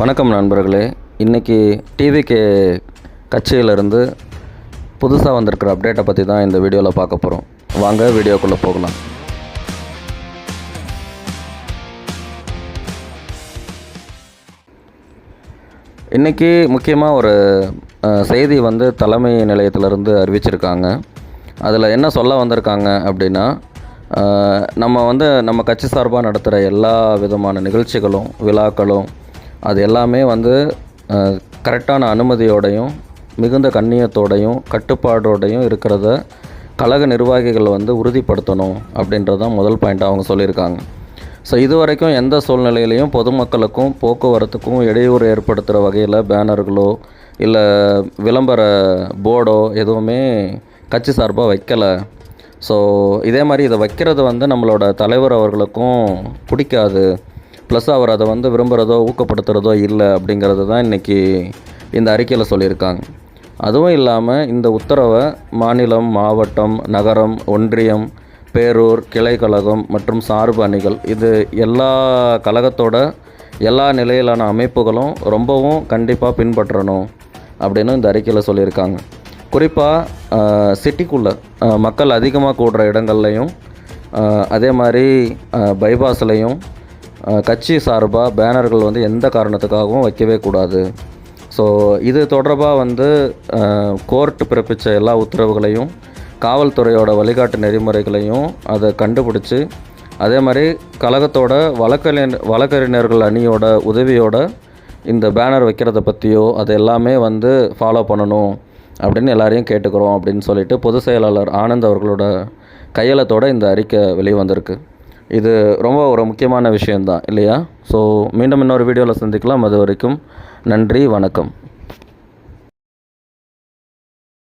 வணக்கம் நண்பர்களே. இன்றைக்கி டிவிகே கட்சியிலிருந்து புதுசாக வந்திருக்கிற அப்டேட்டை பற்றி தான் இந்த வீடியோவில் பார்க்க போகிறோம் வாங்க வீடியோக்குள்ளே போகலாம். இன்றைக்கி முக்கியமாக ஒரு செய்தி வந்து தலைமை நிலையத்திலிருந்து அறிவிச்சிருக்காங்க. அதில் என்ன சொல்ல வந்திருக்காங்க அப்படின்னா நம்ம வந்து நம்ம கட்சி சார்பாக நடத்துகிற எல்லா விதமான நிகழ்ச்சிகளும் விழாக்களும் அது எல்லாமே வந்து கரெக்டான அனுமதியோடையும் மிகுந்த கண்ணியத்தோடையும் கட்டுப்பாடோடையும் இருக்கிறத கழக நிர்வாகிகள் வந்து உறுதிப்படுத்தணும் அப்படின்றது தான் முதல் பாயிண்ட்டாக அவங்க சொல்லியிருக்காங்க. ஸோ இது வரைக்கும் எந்த சூழ்நிலையிலையும் பொதுமக்களுக்கும் போக்குவரத்துக்கும் இடையூறு ஏற்படுத்துகிற வகையில் பேனர்களோ இல்லை விளம்பர போர்டோ எதுவுமே கட்சி சார்பாக வைக்கலை. ஸோ இதே மாதிரி இதை வைக்கிறது வந்து நம்மளோட தலைவர் அவர்களுக்கும் பிடிக்காது. ப்ளஸ் அவர் அதை வந்து விரும்புகிறதோ ஊக்கப்படுத்துகிறதோ இல்லை அப்படிங்கிறது தான் இன்றைக்கி இந்த அறிக்கையில் சொல்லியிருக்காங்க. அதுவும் இல்லாமல் இந்த உத்தரவை மாநிலம் மாவட்டம் நகரம் ஒன்றியம் பேரூர் கிளை கழகம் மற்றும் சார்பு அணிகள் இது எல்லா கழகத்தோட எல்லா நிலையிலான அமைப்புகளும் ரொம்பவும் கண்டிப்பாக பின்பற்றணும் அப்படின்னு இந்த அறிக்கையில் சொல்லியிருக்காங்க. குறிப்பாக சிட்டிக்குள்ளே மக்கள் அதிகமாக கூடுற இடங்கள்லையும் அதே மாதிரி பைபாஸ்லேயும் கட்சி சார்பாக பேனர்கள் வந்து எந்த காரணத்துக்காகவும் வைக்கவே கூடாது. ஸோ இது தொடர்பாக வந்து கோர்ட் பிறப்பித்த எல்லா உத்தரவுகளையும் காவல்துறையோட வழிகாட்டு நெறிமுறைகளையும் அதை கண்டுபிடிச்சி அதே மாதிரி கழகத்தோட வழக்கறிஞர் வழக்கறிஞர்கள் அணியோட உதவியோட இந்த பேனர் வைக்கிறத பற்றியோ அது எல்லாமே வந்து ஃபாலோ பண்ணணும் அப்படின்னு எல்லாரையும் கேட்டுக்கிறோம் அப்படின்னு சொல்லிட்டு பொதுச் செயலாளர் ஆனந்த் அவர்களோட கையெழுத்தோடு இந்த அறிக்கை வெளியே வந்திருக்கு இது ரொம்ப ஒரு முக்கியமான விஷயந்தான் இல்லையா? ஸோ மீண்டும் இன்னொரு வீடியோவில் சந்திக்கலாம். அது வரைக்கும் நன்றி வணக்கம்.